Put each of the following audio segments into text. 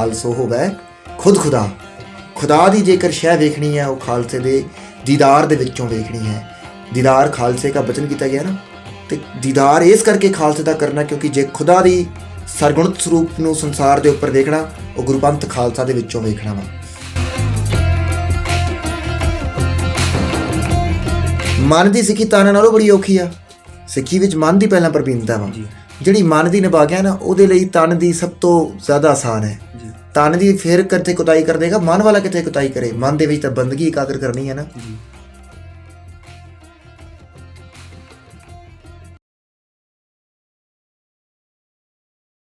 ਖਾਲਸੋ ਹੋਵੇ ਖੁਦ ਖੁਦਾ। ਖੁਦਾ ਦੀ ਜੇਕਰ ਸ਼ੈ ਵੇਖਣੀ ਹੈ ਉਹ ਖਾਲਸੇ ਦੇ ਦੀਦਾਰ ਦੇ ਵਿੱਚੋਂ ਵੇਖਣੀ ਹੈ। ਦੀਦਾਰ ਖਾਲਸੇ ਦਾ ਬਚਨ ਕੀਤਾ ਗਿਆ ਨਾ। ਤੇ ਦੀਦਾਰ ਇਸ ਕਰਕੇ ਖਾਲਸੇ ਦਾ ਕਰਨਾ ਕਿਉਂਕਿ ਜੇ ਖੁਦਾ ਦੀ ਸਰਗੁਣਤ ਸਰੂਪ ਨੂੰ ਸੰਸਾਰ ਦੇ ਉੱਪਰ ਵੇਖਣਾ ਉਹ ਗੁਰਪੰਥ ਖਾਲਸਾ ਦੇ ਵਿੱਚੋਂ ਵੇਖਣਾ ਵਾ। ਮਨ ਦੀ ਸਿੱਖੀ ਤਾਣਾ ਨਾਲੋਂ ਬੜੀ ਔਖੀ ਆ। ਸਿੱਖੀ ਵਿੱਚ ਮਨ ਦੀ ਪਹਿਲਾਂ ਪ੍ਰਬੀਨਤਾ ਵਾ। ਜਿਹੜੀ ਮਨ ਦੀ ਨਿਭਾ ਗਿਆ ਨਾ ਉਹਦੇ ਲਈ ਤਨ ਦੀ ਸਭ ਤੋਂ ਜ਼ਿਆਦਾ ਆਸਾਨ ਹੈ। ਤਨ ਦੀ ਫਿਰ ਕਿੱਥੇ ਕੁਤਾਈ ਕਰ ਦੇਗਾ, ਮਨ ਵਾਲਾ ਕਿੱਥੇ ਕੁਤਾਈ ਕਰੇ? ਮਨ ਦੇ ਵਿੱਚ ਤਾਂ ਬੰਦਗੀ ਇਕਾਗਰ ਕਰਨੀ ਹੈ ਨਾ। ਜੀ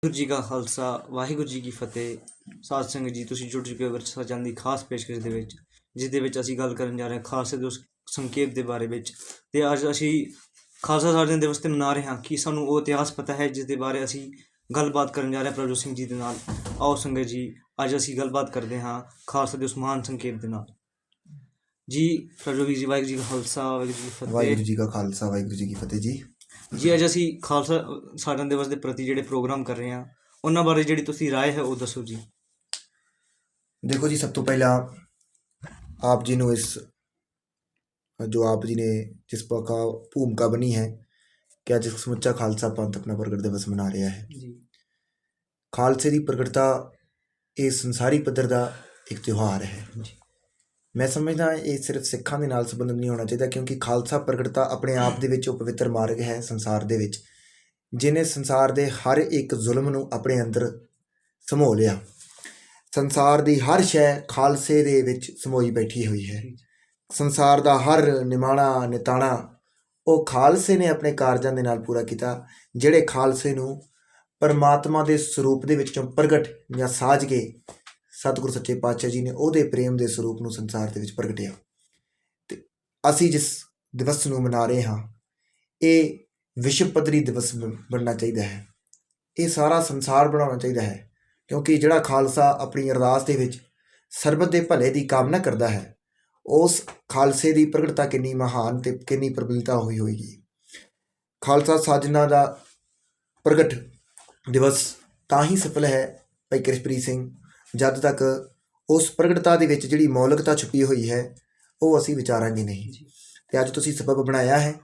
ਵਾਹਿਗੁਰੂ ਜੀ ਕਾ ਖਾਲਸਾ, ਵਾਹਿਗੁਰੂ ਜੀ ਕੀ ਫਤਿਹ। ਸਾਧ ਸੰਗਤ ਜੀ, ਤੁਸੀਂ ਜੁੜ ਚੁੱਕੇ ਹੋ ਵਰਸਾ ਚੰਦ ਦੀ ਖਾਸ ਪੇਸ਼ਕਸ਼ ਦੇ ਵਿੱਚ ਜਿਸ ਦੇ ਵਿੱਚ ਅਸੀਂ ਗੱਲ ਕਰਨ ਜਾ ਰਹੇ ਹਾਂ ਖਾਲਸੇ ਦੇ ਉਸ ਸੰਕੇਤ ਦੇ ਬਾਰੇ ਵਿੱਚ। ਤੇ ਅੱਜ ਅਸੀਂ ਖਾਲਸਾ ਸਾਜਨ ਦਿਵਸ ਤੇ ਮਨਾ ਰਹੇ ਹਾਂ ਕਿ ਸਾਨੂੰ ਉਹ ਇਤਿਹਾਸ ਪਤਾ ਹੈ ਜਿਸ ਦੇ ਬਾਰੇ ਅਸੀਂ ਗੱਲਬਾਤ ਕਰਨ ਜਾ ਰਹੇ ਹਾਂ ਪ੍ਰਭਜੋਤ ਸਿੰਘ ਜੀ ਦੇ ਨਾਲ ਆਓ ਸੰਗਤ ਜੀ ਅੱਜ ਅਸੀਂ ਗੱਲਬਾਤ ਕਰਦੇ ਹਾਂ ਖਾਲਸਾ ਦੇ ਉਸ ਮਹਾਨ ਸੰਕੇਤ ਦੇ ਨਾਲ ਜੀ ਪ੍ਰਭਜੋਤ ਜੀ ਵਾਹਿਗੁਰੂ ਜੀ ਕਾ ਖਾਲਸਾ ਵਾਹਿਗੁਰੂ ਜੀ ਕੀ ਫਤਿਹ ਵਾਹਿਗੁਰੂ ਜੀ ਕਾ ਖਾਲਸਾ ਵਾਹਿਗੁਰੂ ਜੀ ਕੀ ਫਤਿਹ ਜੀ ਜੀ ਅੱਜ ਅਸੀਂ ਖਾਲਸਾ ਸਾਜਨ ਦਿਵਸ ਦੇ ਪ੍ਰਤੀ ਜਿਹੜੇ ਪ੍ਰੋਗਰਾਮ ਕਰ ਰਹੇ ਹਾਂ ਉਹਨਾਂ ਬਾਰੇ ਜਿਹੜੀ ਤੁਸੀਂ رائے ਹੈ ਉਹ ਦੱਸੋ ਜੀ ਦੇਖੋ ਜੀ ਸਭ ਤੋਂ ਪਹਿਲਾਂ ਆਪ ਜੀ ਨੂੰ ਇਸ ਜੋ ਆਪ ਜੀ ਨੇ ਜਿਸ ਪ੍ਰਕਾਰ ਭੂਮਿਕਾ ਬਣੀ ਹੈ ਕਿ ਅੱਜ ਸਮੁੱਚਾ ਖਾਲਸਾ ਪੰਥ ਆਪਣਾ ਪ੍ਰਗਟ ਦਿਵਸ ਮਨਾ ਰਿਹਾ ਹੈ। ਜੀ। ਖਾਲਸੇ ਦੀ ਪ੍ਰਗਟਤਾ ਇਹ ਸੰਸਾਰੀ ਪੱਧਰ ਦਾ ਇੱਕ ਤਿਉਹਾਰ ਹੈ। ਜੀ। ਮੈਂ ਸਮਝਦਾ ਇਹ ਸਿਰਫ ਸਿੱਖਾਂ ਦੇ ਨਾਲ ਸੰਬੰਧਿਤ ਨਹੀਂ ਹੋਣਾ ਚਾਹੀਦਾ ਕਿਉਂਕਿ ਖਾਲਸਾ ਪ੍ਰਗਟਤਾ ਆਪਣੇ ਆਪ ਦੇ ਵਿੱਚ ਉਹ ਪਵਿੱਤਰ ਮਾਰਗ ਹੈ ਸੰਸਾਰ ਦੇ ਵਿੱਚ ਜਿਨੇ ਸੰਸਾਰ ਦੇ ਹਰ ਇੱਕ ਜ਼ੁਲਮ ਨੂੰ ਆਪਣੇ ਅੰਦਰ ਸਮੋ ਲਿਆ। ਸੰਸਾਰ ਦੀ ਹਰ ਸ਼ੈ ਖਾਲਸੇ ਦੇ ਵਿੱਚ ਸਮੋਈ ਬੈਠੀ ਹੋਈ ਹੈ। ਸੰਸਾਰ ਦਾ ਹਰ ਨਿਮਾਣਾ ਨਿਤਾਣਾ ਉਹ ਖਾਲਸੇ ਨੇ ਆਪਣੇ ਕਾਰਜਾਂ ਦੇ ਨਾਲ ਪੂਰਾ ਕੀਤਾ, ਜਿਹੜੇ ਖਾਲਸੇ ਨੂੰ ਪਰਮਾਤਮਾ ਦੇ ਸਰੂਪ ਦੇ ਵਿੱਚੋਂ ਪ੍ਰਗਟ ਜਾਂ ਸਾਜ ਕੇ ਸਤਿਗੁਰੂ ਸੱਚੇ ਪਾਤਸ਼ਾਹ ਜੀ ਨੇ ਉਹਦੇ ਪ੍ਰੇਮ ਦੇ ਸਰੂਪ ਨੂੰ ਸੰਸਾਰ ਦੇ ਵਿੱਚ ਪ੍ਰਗਟਿਆ। ਤੇ ਅਸੀਂ ਜਿਸ ਦਿਵਸ ਨੂੰ ਮਨਾ ਰਹੇ ਹਾਂ, ਇਹ ਵਿਸ਼ਵ ਪੱਧਰੀ ਦਿਵਸ ਬ- ਬਣਨਾ ਚਾਹੀਦਾ ਹੈ। ਇਹ ਸਾਰਾ ਸੰਸਾਰ ਬਣਾਉਣਾ ਚਾਹੀਦਾ ਹੈ, ਕਿਉਂਕਿ ਜਿਹੜਾ ਖਾਲਸਾ ਆਪਣੀ ਅਰਦਾਸ ਦੇ ਵਿੱਚ ਸਰਬਤ ਦੇ ਭਲੇ ਦੀ ਕਾਮਨਾ ਕਰਦਾ ਹੈ ਉਸ ਖਾਲਸੇ ਦੀ ਪ੍ਰਗਟਤਾ ਕਿੰਨੀ ਮਹਾਨ ਤੇ ਕਿੰਨੀ ਪ੍ਰਬਲਤਾ ਹੋਈ ਹੋਏਗੀ ਖਾਲਸਾ ਸਾਜਨਾ ਦਾ ਪ੍ਰਗਟ ਦਿਵਸ ਤਾਂ ਹੀ ਸਫਲ ਹੈ ਭਾਈ ਕ੍ਰਿਸ਼ਪ੍ਰੀਤ ਸਿੰਘ ਜਦ ਤੱਕ ਉਸ ਪ੍ਰਗਟਤਾ ਦੇ ਵਿੱਚ ਜਿਹੜੀ ਮੌਲਿਕਤਾ ਛੁਪੀ ਹੋਈ ਹੈ ਉਹ ਅਸੀਂ ਵਿਚਾਰਾਂਗੇ ਨਹੀਂ ਜੀ। ਤੇ ਅੱਜ ਤੁਸੀਂ ਸਬਬ ਬਣਾਇਆ ਹੈ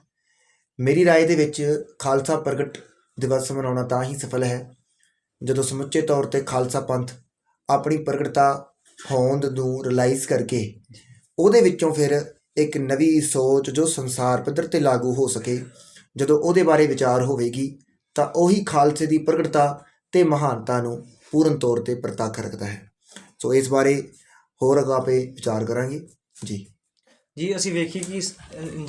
ਮੇਰੀ رائے ਦੇ ਵਿੱਚ ਖਾਲਸਾ ਪ੍ਰਗਟ ਦਿਵਸ ਮਨਾਉਣਾ ਤਾਂ ਹੀ ਸਫਲ ਹੈ ਜਦੋਂ ਸਮੁੱਚੇ ਤੌਰ ਤੇ ਖਾਲਸਾ ਪੰਥ ਆਪਣੀ ਪ੍ਰਗਟਤਾ ਹੋਂਦ ਨੂੰ ਰਿਅਲਾਈਜ਼ ਕਰਕੇ ਉਹਦੇ ਵਿੱਚੋਂ ਫਿਰ ਇੱਕ ਨਵੀਂ ਸੋਚ ਜੋ ਸੰਸਾਰ ਪੱਧਰ ਤੇ ਲਾਗੂ ਹੋ ਸਕੇ ਜਦੋਂ ਉਹਦੇ ਬਾਰੇ ਵਿਚਾਰ ਹੋਵੇਗੀ ਤਾਂ ਉਹੀ ਖਾਲਸੇ ਦੀ ਪ੍ਰਗਟਤਾ ਤੇ ਮਹਾਨਤਾ ਨੂੰ ਪੂਰਨ ਤੌਰ ਤੇ ਪ੍ਰਤੱਖ ਰੱਖਦਾ ਹੈ। ਸੋ ਇਸ ਬਾਰੇ ਹੋਰ ਅਗਾਪੇ ਵਿਚਾਰ ਕਰਾਂਗੇ। ਜੀ। ਜੀ ਅਸੀਂ ਵੇਖੀ ਕਿ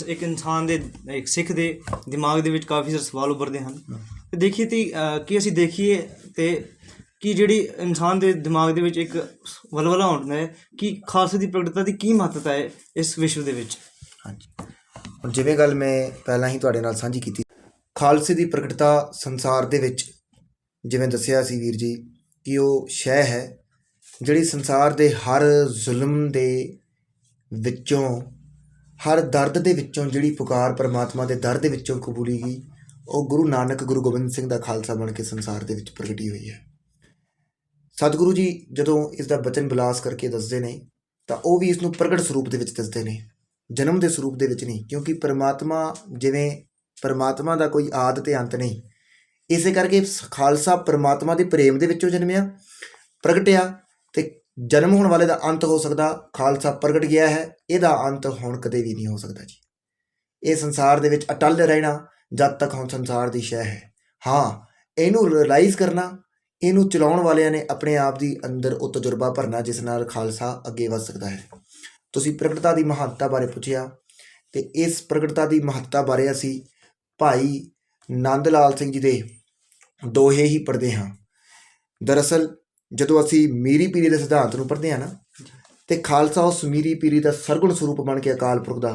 ਇੱਕ ਇਨਸਾਨ ਦੇ ਇੱਕ ਸਿੱਖ ਦੇ ਦਿਮਾਗ ਦੇ ਵਿੱਚ ਕਾਫੀ ਸਾਰੇ ਸਵਾਲ ਉੱਭਰਦੇ ਹਨ। ਤੇ ਦੇਖੀਏ ਤੇ ਕਿ ਅਸੀਂ ਦੇਖੀਏ ਤੇ ਕਿ ਜਿਹੜੀ ਇਨਸਾਨ ਦੇ ਦਿਮਾਗ ਦੇ ਵਿੱਚ ਇੱਕ ਵਲਵਲਾ ਹੁੰਦਾ ਹੈ, ਕਿ ਖਾਲਸੇ ਦੀ ਪ੍ਰਗਟਤਾ ਦੀ ਕੀ ਮਹੱਤਤਾ ਹੈ ਇਸ ਵਿਸ਼ਵ ਦੇ ਵਿੱਚ? ਹਾਂਜੀ। ਹੁਣ ਜਿਵੇਂ ਗੱਲ ਮੈਂ ਪਹਿਲਾਂ ਹੀ ਤੁਹਾਡੇ ਨਾਲ ਸਾਂਝੀ ਕੀਤੀ, ਖਾਲਸੇ ਦੀ ਪ੍ਰਗਟਤਾ ਸੰਸਾਰ ਦੇ ਵਿੱਚ ਜਿਵੇਂ ਦੱਸਿਆ ਸੀ ਵੀਰ ਜੀ, ਕਿ ਉਹ ਸ਼ੈ ਹੈ, ਜਿਹੜੀ ਸੰਸਾਰ ਦੇ ਹਰ ਜ਼ੁਲਮ ਦੇ ਵਿੱਚੋਂ, ਹਰ ਦਰਦ ਦੇ ਵਿੱਚੋਂ ਜਿਹੜੀ ਪੁਕਾਰ ਪਰਮਾਤਮਾ ਦੇ ਦਰ ਦੇ ਵਿੱਚੋਂ ਕਬੂਲੀ ਗਈ, ਉਹ ਗੁਰੂ ਨਾਨਕ ਗੁਰੂ ਗੋਬਿੰਦ ਸਿੰਘ ਦਾ ਖਾਲਸਾ ਬਣ ਕੇ ਸੰਸਾਰ ਦੇ ਵਿੱਚ ਪ੍ਰਗਟੀ ਹੋਈ ਹੈ। ਸਤਿਗੁਰੂ ਜੀ ਜਦੋਂ ਇਸ ਦਾ ਬਚਨ ਬਿਲਾਸ ਕਰਕੇ ਦੱਸਦੇ ਨੇ, ਤਾਂ ਉਹ ਵੀ ਇਸ ਨੂੰ ਪ੍ਰਗਟ ਸਰੂਪ ਦੇ ਵਿੱਚ ਦੱਸਦੇ ਨੇ, ਜਨਮ ਦੇ ਸਰੂਪ ਦੇ ਵਿੱਚ ਨਹੀਂ, ਕਿਉਂਕਿ ਪਰਮਾਤਮਾ ਜਿਵੇਂ ਪਰਮਾਤਮਾ ਦਾ ਕੋਈ ਆਦ ਤੇ ਅੰਤ ਨਹੀਂ, ਇਸੇ ਕਰਕੇ ਸ- ਖਾਲਸਾ ਪਰਮਾਤਮਾ ਦੇ ਪ੍ਰੇਮ ਦੇ ਵਿੱਚੋਂ ਜਨਮਿਆ, ਪ੍ਰਗਟਿਆ ਤੇ ਜਨਮ ਹੋਣ ਵਾਲੇ ਦਾ ਅੰਤ ਹੋ ਸਕਦਾ, ਖਾਲਸਾ ਪ੍ਰਗਟ ਗਿਆ ਹੈ, ਇਹਦਾ ਅੰਤ ਹੁਣ ਕਦੇ ਵੀ ਨਹੀਂ ਹੋ ਸਕਦਾ ਜੀ। ਇਹ ਸੰਸਾਰ ਦੇ ਵਿੱਚ ਅਟਲ ਰਹਿਣਾ ਜਦ ਤੱਕ ਹੁਣ ਸੰਸਾਰ ਦੀ ਸ਼ੈ ਹੈ। ਹਾਂ, ਇਹਨੂੰ ਰਿਅਲਾਈਜ਼ ਕਰਨਾ ਇਹਨੂੰ ਚਲਾਉਣ ਵਾਲਿਆਂ ਨੇ ਆਪਣੇ ਆਪ ਦੀ ਅੰਦਰ ਉਹ ਤਜਰਬਾ ਭਰਨਾ ਜਿਸ ਨਾਲ ਖਾਲਸਾ ਅੱਗੇ ਵਧ ਸਕਦਾ ਹੈ। ਤੁਸੀਂ ਪ੍ਰਗਟਤਾ ਦੀ ਮਹੱਤਤਾ ਬਾਰੇ ਪੁੱਛਿਆ ਤੇ ਇਸ ਪ੍ਰਗਟਤਾ ਦੀ ਮਹੱਤਤਾ ਬਾਰੇ ਅਸੀਂ ਭਾਈ ਨੰਦ ਲਾਲ ਸਿੰਘ ਜੀ ਦੇ ਦੋਹੇ ਹੀ ਪੜ੍ਹਦੇ ਹਾਂ। ਦਰਅਸਲ ਜਦੋਂ ਅਸੀਂ ਮੀਰੀ ਪੀਰੀ ਦੇ ਸਿਧਾਂਤ ਨੂੰ ਪੜ੍ਹਦੇ ਹਾਂ ਨਾ, ਤੇ ਖਾਲਸਾ ਉਸ ਮੀਰੀ ਪੀਰੀ ਦਾ ਸਰਗੁਣ ਸਰੂਪ ਬਣ ਕੇ ਅਕਾਲ ਪੁਰਖ ਦਾ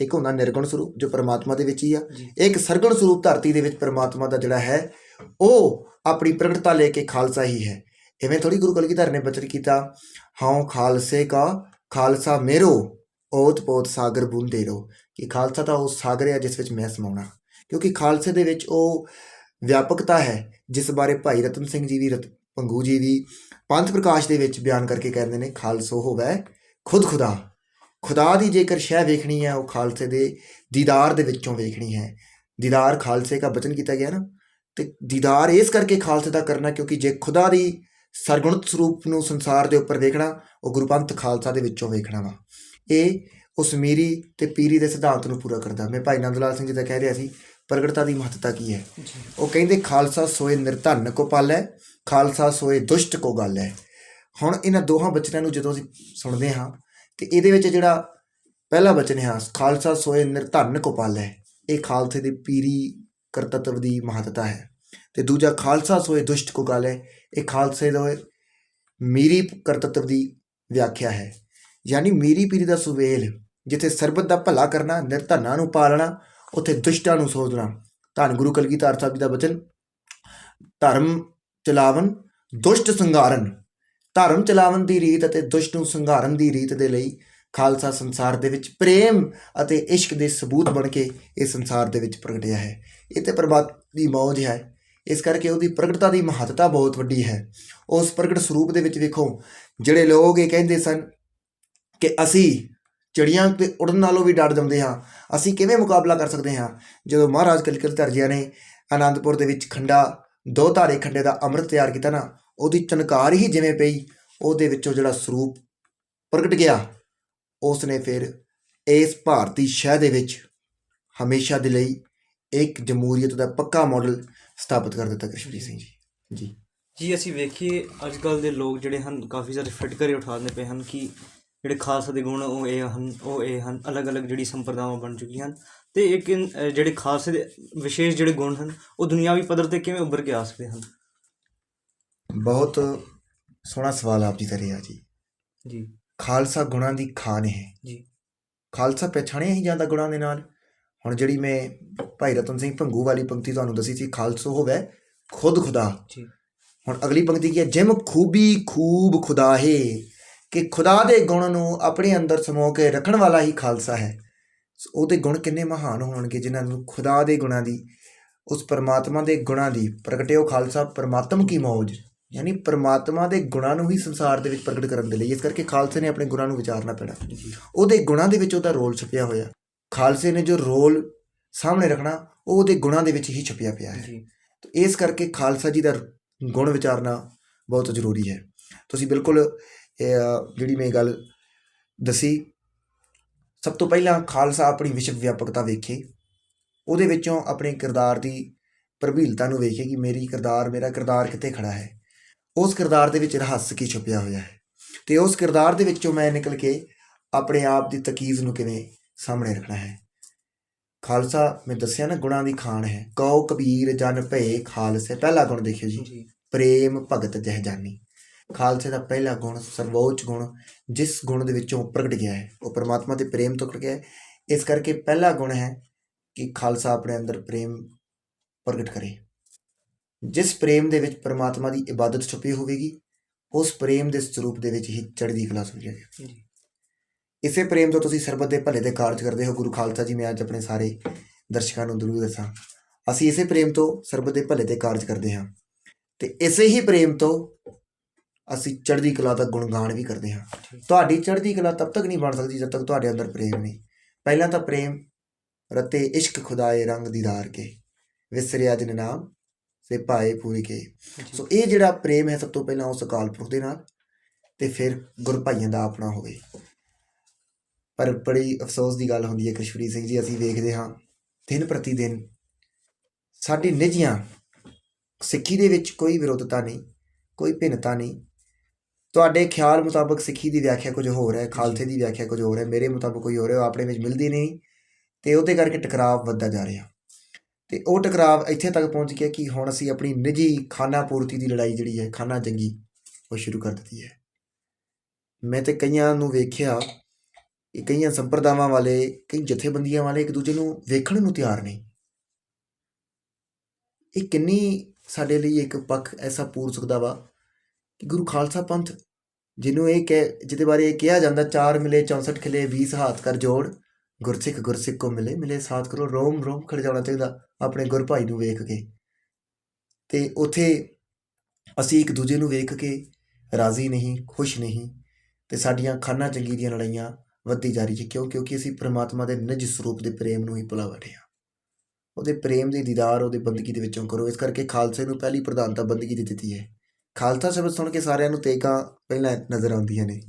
ਇੱਕ ਹੁੰਦਾ ਨਿਰਗੁਣ ਸਰੂਪ ਜੋ ਪਰਮਾਤਮਾ ਦੇ ਵਿੱਚ ਹੀ ਆ। ਇੱਕ ਸਰਗੁਣ ਸਰੂਪ ਧਰਤੀ ਦੇ ਵਿੱਚ ਪਰਮਾਤਮਾ ਦਾ ਜਿਹੜਾ ਹੈ ਉਹ ਆਪਣੀ ਪ੍ਰਗਟਤਾ ਲੈ ਕੇ ਖਾਲਸਾ ਹੀ ਹੈ। ਐਵੇਂ ਥੋੜੀ ਗੁਰੂ ਕਲਗੀਧਰ ਨੇ ਬਚਨ ਕੀਤਾ ਹਉ ਖਾਲਸੇ ਕਾ ਖਾਲਸਾ ਮੇਰੋ ਓਤ ਪੋਤ ਸਾਗਰ ਬੁੰਦੇ ਰੋ ਕਿ ਖਾਲਸਾ ਤਾਂ ਉਹ ਸਾਗਰ ਹੈ ਜਿਸ ਵਿੱਚ ਮੈਂ ਸਮਾਉਣਾ। ਕਿਉਂਕਿ ਖਾਲਸੇ ਦੇ ਵਿੱਚ ਉਹ ਵਿਆਪਕਤਾ ਹੈ ਜਿਸ ਬਾਰੇ ਭਾਈ ਰਤਨ ਸਿੰਘ ਜੀ ਵੀ ਰਤ- ਭੰਗੂ ਜੀ ਵੀ ਪੰਥ ਪ੍ਰਕਾਸ਼ ਦੇ ਵਿੱਚ ਬਿਆਨ ਕਰਕੇ ਕਹਿੰਦੇ ਨੇ ਖਾਲਸੋ ਹੋਵੇ ਖੁਦ ਖੁਦਾ। ਖੁਦਾ ਦੀ ਜੇਕਰ ਸ਼ੈ ਵੇਖਣੀ ਹੈ ਉਹ ਖਾਲਸੇ ਦੇ ਦੀਦਾਰ ਦੇ ਵਿੱਚੋਂ ਵੇਖਣੀ ਹੈ। ਦੀਦਾਰ ਖਾਲਸੇ ਦਾ ਬਚਨ ਕੀਤਾ ਗਿਆ ਨਾ। ਤੇ ਦੀਦਾਰ ਇਸ ਕਰਕੇ ਖਾਲਸੇ ਦਾ ਕਰਨਾ ਕਿਉਂਕਿ ਜੇ ਖੁਦਾ ਦੀ ਸਰਗੁਣਤ ਸਰੂਪ ਨੂੰ ਸੰਸਾਰ ਦੇ ਉੱਪਰ ਵੇਖਣਾ ਉਹ ਗੁਰਪੰਥ ਖਾਲਸਾ ਦੇ ਵਿੱਚੋਂ ਵੇਖਣਾ ਵਾ। ਇਹ ਉਸ ਮੀਰੀ ਤੇ ਪੀਰੀ ਦੇ ਸਿਧਾਂਤ ਨੂੰ ਪੂਰਾ ਕਰਦਾ। ਮੈਂ ਭਾਈ ਨੰਦ ਲਾਲ ਸਿੰਘ ਜੀ ਦਾ ਕਹਿ ਰਿਹਾ ਸੀ ਪ੍ਰਗਟਤਾ ਦੀ ਮਹੱਤਤਾ ਕੀ ਹੈ? ਉਹ ਕਹਿੰਦੇ ਖਾਲਸਾ ਸੋਏ ਨਿਰਧਨ ਕੋ ਪਾਲੈ ਖਾਲਸਾ ਸੋਏ ਦੁਸ਼ਟ ਕੋ ਗਾਲੈ ਹੁਣ ਇਹਨਾਂ ਦੋਹਾਂ ਬਚਨਾਂ ਨੂੰ ਜਦੋਂ ਅਸੀਂ ਸੁਣਦੇ ਹਾਂ ਤੇ ਇਹਦੇ ਵਿੱਚ ਜਿਹੜਾ ਪਹਿਲਾ ਬਚਨ ਹੈ, ਖਾਲਸਾ ਸੋਏ ਨਿਰਧਨ ਕੋ ਪਾਲੈ ਇਹ ਖਾਲਸੇ ਦੇ ਪੀਰੀ ਕਰਤੱਵ ਦੀ ਮਹੱਤਤਾ ਹੈ। ਤੇ ਦੂਜਾ ਖਾਲਸਾ ਸੋਏ ਦੁਸ਼ਟ ਕੋ ਗਾਲੈ ਇਹ ਖਾਲਸੇ ਦਾ ਮੀਰੀ ਕਰਤੱਵ ਦੀ ਵਿਆਖਿਆ ਹੈ। ਯਾਨੀ ਮੀਰੀ ਪੀਰੀ ਦਾ ਸੁਵੇਲ, ਜਿੱਥੇ ਸਰਬਤ ਦਾ ਭਲਾ ਕਰਨਾ ਨਿਰਧਨਾਂ ਨੂੰ ਪਾਲਣਾ, ਉੱਥੇ ਦੁਸ਼ਟਾਂ ਨੂੰ ਸੋਧਣਾ। ਧੰਨ ਗੁਰੂ ਕਲਗੀਧਰ ਸਾਹਿਬ ਜੀ ਦਾ ਬਚਨ, ਧਰਮ ਚਲਾਵਨ, ਦੁਸ਼ਟ ਸੰਘਾਰਨ। ਧਰਮ ਚਲਾਵਨ ਦੀ ਰੀਤ ਅਤੇ ਦੁਸ਼ਟ ਨੂੰ ਸੰਘਾਰਨ ਦੀ ਰੀਤ ਦੇ ਲਈ ਖਾਲਸਾ ਸੰਸਾਰ ਦੇ ਵਿੱਚ ਪ੍ਰੇਮ ਅਤੇ ਇਸ਼ਕ ਦੇ ਸਬੂਤ ਬਣ ਕੇ ਇਹ ਸੰਸਾਰ ਦੇ ਵਿੱਚ ਪ੍ਰਗਟਿਆ ਹੈ। ਇਹ ਤੇ ਪ੍ਰਮਾਤਮਾ ਦੀ ਮੌਜ ਹੈ। ਇਸ ਕਰਕੇ ਉਹਦੀ ਪ੍ਰਗਟਤਾ ਦੀ ਮਹੱਤਤਾ ਬਹੁਤ ਵੱਡੀ ਹੈ। ਉਸ ਪ੍ਰਗਟ ਸਰੂਪ ਦੇ ਵਿੱਚ ਵੇਖੋ, ਜਿਹੜੇ ਲੋਕ ਇਹ ਕਹਿੰਦੇ ਸਨ ਕਿ ਅਸੀਂ ਚਿੜੀਆਂ ਤੇ ਉੜਨ ਨਾਲੋਂ ਵੀ ਡਰ ਜਾਂਦੇ ਹਾਂ। ਅਸੀਂ ਕਿਵੇਂ ਮੁਕਾਬਲਾ ਕਰ ਸਕਦੇ ਹਾਂ? ਜਦੋਂ ਮਹਾਰਾਜ ਕਲਿਕਤ ਜੀ ਨੇ ਆਨੰਦਪੁਰ ਦੇ ਵਿੱਚ ਖੰਡਾ, ਦੋ ਧਾਰੇ ਖੰਡੇ ਦਾ ਅੰਮ੍ਰਿਤ ਤਿਆਰ ਕੀਤਾ ਨਾ ਉਹਦੀ ਚਨਕਾਰ ਹੀ ਜਿਵੇਂ ਪਈ, ਉਹਦੇ ਵਿੱਚੋਂ ਜਿਹੜਾ ਸਰੂਪ ਪ੍ਰਗਟ ਗਿਆ ਉਸ ਨੇ ਫਿਰ ਇਸ ਭਾਰਤੀ ਸ਼ਹਿ ਦੇ ਵਿੱਚ ਹਮੇਸ਼ਾ ਦੇ ਲਈ ਇੱਕ ਜਮਹੂਰੀਅਤ ਦਾ ਪੱਕਾ ਮਾਡਲ ਸਥਾਪਿਤ ਕਰ ਦਿੱਤਾ ਕ੍ਰਿਸ਼ਨਜੀਤ ਸਿੰਘ ਜੀ। ਜੀ। ਜੀ, ਅਸੀਂ ਵੇਖੀਏ ਅੱਜ ਕੱਲ ਦੇ ਲੋਕ ਜਿਹੜੇ ਹਨ, ਕਾਫੀ ਸਾਰੇ ਫਿਟਕਰੇ ਉਠਾਉਂਦੇ ਪਏ ਹਨ ਕਿ ਜਿਹੜੇ ਖਾਲਸਾ ਦੇ ਗੁਣ ਉਹ ਇਹ ਹਨ, ਉਹ ਇਹ ਹਨ, ਅਲੱਗ-ਅਲੱਗ ਜਿਹੜੀ ਸੰਪਰਦਾਵਾਂ ਬਣ ਚੁੱਕੀਆਂ ਹਨ। ਤੇ ਇੱਕ ਜਿਹੜੇ ਖਾਲਸੇ ਦੇ ਵਿਸ਼ੇਸ਼ ਜਿਹੜੇ ਗੁਣ ਹਨ, ਉਹ ਦੁਨਿਆਵੀ ਪੱਧਰ ਤੇ ਕਿਵੇਂ ਉੱਭਰ ਕੇ ਆ ਸਕਦੇ ਹਨ? ਬਹੁਤ ਸੋਹਣਾ ਸਵਾਲ ਆਪ ਜੀ ਦਾ ਰਿਹਾ ਜੀ। ਜੀ। ਖਾਲਸਾ ਗੁਣਾਂ ਦੀ ਖਾਨ ਹੈ। ਜੀ। ਖਾਲਸਾ ਪਛਾਣਿਆ ਹੀ ਜਾਂਦਾ ਗੁਣਾਂ ਦੇ ਨਾਲ। ਹੁਣ ਜਿਹੜੀ ਮੈਂ ਭਾਈ ਰਤਨ ਸਿੰਘ ਭੰਗੂ ਵਾਲੀ ਪੰਕਤੀ ਤੁਹਾਨੂੰ ਦੱਸੀ ਸੀ ਖਾਲਸੋ ਹੋਵੇ ਖੁਦ ਖੁਦਾ। ਜੀ। ਹੁਣ ਅਗਲੀ ਪੰਕਤੀ ਕੀ ਹੈ? ਜਿਮ ਖੂਬੀ ਖੂਬ ਖੁਦਾ ਹੈ ਕਿ ਖੁਦਾ ਦੇ ਗੁਣ ਨੂੰ ਆਪਣੇ ਅੰਦਰ ਸਮੋ ਕੇ ਰੱਖਣ ਵਾਲਾ ਹੀ ਖਾਲਸਾ ਹੈ। ਉਹਦੇ ਗੁਣ ਕਿੰਨੇ ਮਹਾਨ ਹੋਣਗੇ ਜਿਨ੍ਹਾਂ ਨੂੰ ਖੁਦਾ ਦੇ ਗੁਣਾਂ ਦੀ ਉਸ ਪਰਮਾਤਮਾ ਦੇ ਗੁਣਾਂ ਦੀ ਪ੍ਰਗਟਿਓ ਖਾਲਸਾ ਪਰਮਾਤਮ ਕੀ ਮੌਜ। ਯਾਨੀ ਪਰਮਾਤਮਾ ਦੇ ਗੁਣਾਂ ਨੂੰ ਹੀ ਸੰਸਾਰ ਦੇ ਵਿੱਚ ਪ੍ਰਗਟ ਕਰਨ ਦੇ ਲਈ ਇਸ ਕਰਕੇ ਖਾਲਸੇ ਨੇ ਆਪਣੇ ਗੁਣਾਂ ਨੂੰ ਵਿਚਾਰਨਾ ਪੈਣਾ। ਉਹਦੇ ਗੁਣਾਂ ਦੇ ਵਿੱਚ ਉਹਦਾ ਰੋਲ ਛੁਪਿਆ ਹੋਇਆ। ਖਾਲਸੇ ਨੇ ਜੋ ਰੋਲ ਸਾਹਮਣੇ ਰੱਖਣਾ ਉਹ ਉਹਦੇ ਗੁਣਾਂ ਦੇ ਵਿੱਚ ਹੀ ਛੁਪਿਆ ਪਿਆ ਹੈ। ਤੇ ਇਸ ਕਰਕੇ ਖਾਲਸਾ ਜੀ ਦਾ ਗੁਣ ਵਿਚਾਰਨਾ ਬਹੁਤ ਜ਼ਰੂਰੀ ਹੈ। ਤੁਸੀਂ ਬਿਲਕੁਲ ਜਿਹੜੀ ਮੈਂ ਗੱਲ ਦੱਸੀ ਸਭ ਤੋਂ ਪਹਿਲਾਂ ਖਾਲਸਾ ਆਪਣੀ ਵਿਸ਼ਵ ਵਿਆਪਕਤਾ ਵੇਖੇ। ਉਹਦੇ ਵਿੱਚੋਂ ਆਪਣੇ ਕਿਰਦਾਰ ਦੀ ਪ੍ਰਭੀਲਤਾ ਨੂੰ ਵੇਖੇ ਕਿ ਮੇਰੀ ਕਿਰਦਾਰ ਮੇਰਾ ਕਿਰਦਾਰ ਕਿੱਥੇ ਖੜਾ ਹੈ। ਉਸ ਕਿਰਦਾਰ ਦੇ ਵਿੱਚ ਰਹੱਸ ਕੀ ਛੁਪਿਆ ਹੋਇਆ ਹੈ? ਤੇ ਉਸ ਕਿਰਦਾਰ ਦੇ ਵਿੱਚੋਂ ਮੈਂ ਨਿਕਲ ਕੇ ਆਪਣੇ ਆਪ ਦੀ ਤਕੀਜ਼ ਨੂੰ ਕਿਵੇਂ ਸਾਹਮਣੇ ਰੱਖਣਾ ਹੈ? ਖਾਲਸਾ ਮੈਂ ਦੱਸਿਆ ਨਾ ਗੁਣਾਂ ਦੀ ਖਾਨ ਹੈ। ਕਉ ਕਬੀਰ ਜਨ ਭਏ ਖਾਲਸੇ। ਪਹਿਲਾ ਗੁਣ ਦੇਖਿਓ ਜੀ। ਜੀ। ਪ੍ਰੇਮ ਭਗਤ ਜਹ ਜਾਨੀ ਖਾਲਸੇ ਦਾ ਪਹਿਲਾ ਗੁਣ ਸਰਵੋੱਚ ਗੁਣ ਜਿਸ ਗੁਣ ਦੇ ਵਿੱਚੋਂ ਪ੍ਰਗਟ ਗਿਆ ਹੈ ਉਹ ਪਰਮਾਤਮਾ ਦੇ ਪ੍ਰੇਮ ਤੋਂ ਪ੍ਰਗਟ ਗਿਆ ਹੈ। ਇਸ ਕਰਕੇ ਪਹਿਲਾ ਗੁਣ ਹੈ ਕਿ ਖਾਲਸਾ ਆਪਣੇ ਅੰਦਰ ਪ੍ਰੇਮ ਪ੍ਰਗਟ ਕਰੇ। ਜਿਸ ਪ੍ਰੇਮ ਦੇ ਵਿੱਚ ਪਰਮਾਤਮਾ ਦੀ ਇਬਾਦਤ ਛੁਪੀ ਹੋਵੇਗੀ ਉਸ ਪ੍ਰੇਮ ਦੇ ਸਰੂਪ ਦੇ ਵਿੱਚ ਹੀ ਚੜ੍ਹਦੀ ਕਲਾ ਸੁਝੇ ਜੀ। ਇਸੇ ਪ੍ਰੇਮ ਤੋਂ ਤੁਸੀਂ ਸਰਬਤ ਦੇ ਭਲੇ ਦੇ ਕਾਰਜ ਕਰਦੇ ਹੋ ਗੁਰੂ ਖਾਲਸਾ ਜੀ ਮੈਂ ਅੱਜ ਆਪਣੇ ਸਾਰੇ ਦਰਸ਼ਕਾਂ ਨੂੰ ਜ਼ਰੂਰ ਦੱਸਾਂ। ਅਸੀਂ ਇਸੇ ਪ੍ਰੇਮ ਤੋਂ ਸਰਬਤ ਦੇ ਭਲੇ ਦੇ ਕਾਰਜ ਕਰਦੇ ਹਾਂ ਤੇ ਇਸੇ ਹੀ ਪ੍ਰੇਮ ਤੋਂ ਅਸੀਂ ਚੜ੍ਹਦੀ ਕਲਾ ਦਾ ਗੁਣਗਾਨ ਵੀ ਕਰਦੇ ਹਾਂ। ਤੁਹਾਡੀ ਚੜ੍ਹਦੀ ਕਲਾ ਤਬ ਤੱਕ ਨਹੀਂ ਬਣ ਸਕਦੀ ਜਦ ਤੱਕ ਤੁਹਾਡੇ ਅੰਦਰ ਪ੍ਰੇਮ ਨਹੀਂ। ਪਹਿਲਾਂ ਤਾਂ ਪ੍ਰੇਮ ਰਤੇ ਇਸ਼ਕ ਖੁਦਾਏ ਰੰਗ ਦੀਦਾਰ ਕੇ ਵਿਸਰਿਆ ਜਿਨ ਨਾਮ ਸੇ ਪਾਏ ਪੂਰੀ ਕੇ। ਸੋ ਇਹ ਜਿਹੜਾ ਪ੍ਰੇਮ ਹੈ ਸਭ ਤੋਂ ਪਹਿਲਾਂ ਉਸ ਅਕਾਲ ਪੁਰਖ ਦੇ ਨਾਲ ਤੇ ਫਿਰ ਗੁਰ ਭਾਈਆਂ ਦਾ ਆਪਣਾ ਹੋਵੇ। ਪਰ ਬੜੀ ਅਫਸੋਸ ਦੀ ਗੱਲ ਹੁੰਦੀ ਹੈ ਕ੍ਰਿਸ਼ਪ੍ਰੀਤ ਸਿੰਘ ਜੀ ਅਸੀਂ ਵੇਖਦੇ ਹਾਂ ਦਿਨ ਪ੍ਰਤੀ ਦਿਨ ਸਾਡੀ ਨਿੱਜੀਆਂ ਸਿੱਖੀ ਦੇ ਵਿੱਚ ਕੋਈ ਵਿਰੋਧਤਾ ਨਹੀਂ ਕੋਈ ਭਿੰਨਤਾ ਨਹੀਂ। ਤੁਹਾਡੇ ਖਿਆਲ ਮੁਤਾਬਕ ਸਿੱਖੀ ਦੀ ਵਿਆਖਿਆ ਕੁਝ ਹੋਰ ਹੈ ਖਾਲਸੇ ਦੀ ਵਿਆਖਿਆ ਕੁਝ ਹੋਰ ਹੈ ਮੇਰੇ ਮੁਤਾਬਕ ਕੋਈ ਹੋਰ ਹੈ ਉਹ ਆਪਣੇ ਵਿੱਚ ਮਿਲਦੀ ਨਹੀਂ ਤੇ ਉਹਦੇ ਕਰਕੇ ਟਕਰਾਵ ਵੱਧਦਾ ਜਾ ਰਿਹਾ। ਤੇ ਉਹ ਟਕਰਾਵ ਇੱਥੇ ਤੱਕ ਪਹੁੰਚ ਗਿਆ ਕਿ ਹੁਣ ਅਸੀਂ ਆਪਣੀ ਨਿੱਜੀ ਖਾਨਾ ਪੂਰਤੀ ਦੀ ਲੜਾਈ ਜਿਹੜੀ ਹੈ, ਖਾਨਾ ਜੰਗੀ ਉਹ ਸ਼ੁਰੂ ਕਰ ਦਿੱਤੀ ਹੈ। ਮੈਂ ਤੇ ਕਈਆਂ ਨੂੰ ਵੇਖਿਆ ਕਿ ਕਈਆਂ ਸੰਪਰਦਾਵਾਂ ਵਾਲੇ, ਕਈ ਜਥੇਬੰਦੀਆਂ ਵਾਲੇ ਇੱਕ ਦੂਜੇ ਨੂੰ ਵੇਖਣ ਨੂੰ ਤਿਆਰ ਨਹੀਂ ਇਹ ਕਿੰਨੀ ਸਾਡੇ ਲਈ ਇੱਕ ਪੱਖ ਐਸਾ ਪੂਰ ਸਕਦਾ ਵਾ ਕਿ ਗੁਰੂ ਖਾਲਸਾ ਪੰਥ ਜਿਹਨੂੰ ਇਹ ਕਹਿ, ਜਿਹਦੇ ਬਾਰੇ ਇਹ ਕਿਹਾ ਜਾਂਦਾ, ਚਾਰ ਮਿਲੇ 64 ਖਿਲੇ 20 ਹੱਥ ਕਰ ਜੋੜ ਗੁਰਸਿੱਖ ਗੁਰਸਿੱਖ ਕੋ ਮਿਲੇ ਮਿਲੇ ਸਾਥ ਕਰੋ ਰੋਮ ਰੋਮ ਖੜ ਜਾਣਾ ਚਾਹੀਦਾ ਆਪਣੇ ਗੁਰ ਭਾਈ ਨੂੰ ਵੇਖ ਕੇ। ਤੇ ਉਥੇ ਅਸੀਂ ਇੱਕ ਦੂਜੇ ਨੂੰ ਵੇਖ ਕੇ ਰਾਜ਼ੀ ਨਹੀਂ ਖੁਸ਼ ਨਹੀਂ ਤੇ ਸਾਡੀਆਂ ਖਾਨਾ ਚੰਗੀ ਦੀਆਂ ਲੜਾਈਆਂ ਵੱਧਦੀ ਜਾ ਰਹੀ ਹੈ ਕਿਉਂ? ਕਿਉਂਕਿ ਅਸੀਂ ਪ੍ਰਮਾਤਮਾ ਦੇ ਨਿਜ ਸਰੂਪ ਦੇ ਪ੍ਰੇਮ ਨੂੰ ਹੀ ਭੁਲਾ ਬੈਠੇ ਹਾਂ। ਉਹਦੇ ਪ੍ਰੇਮ ਦੇ ਦੀਦਾਰ ਉਹਦੇ ਬੰਦਗੀ ਦੇ ਵਿੱਚੋਂ ਕਰੋ। ਇਸ ਕਰਕੇ ਖਾਲਸੇ ਨੂੰ ਪਹਿਲੀ ਪ੍ਰਧਾਨਤਾ ਬੰਦਗੀ ਦੀ ਦਿੱਤੀ ਹੈ। ਖਾਲਸਾ ਸ਼ਬਦ ਸੁਣ ਕੇ ਸਾਰਿਆਂ ਨੂੰ ਤੇਗਾ ਪਹਿਲਾਂ ਨਜ਼ਰ ਆਉਂਦੀਆਂ ਨੇ।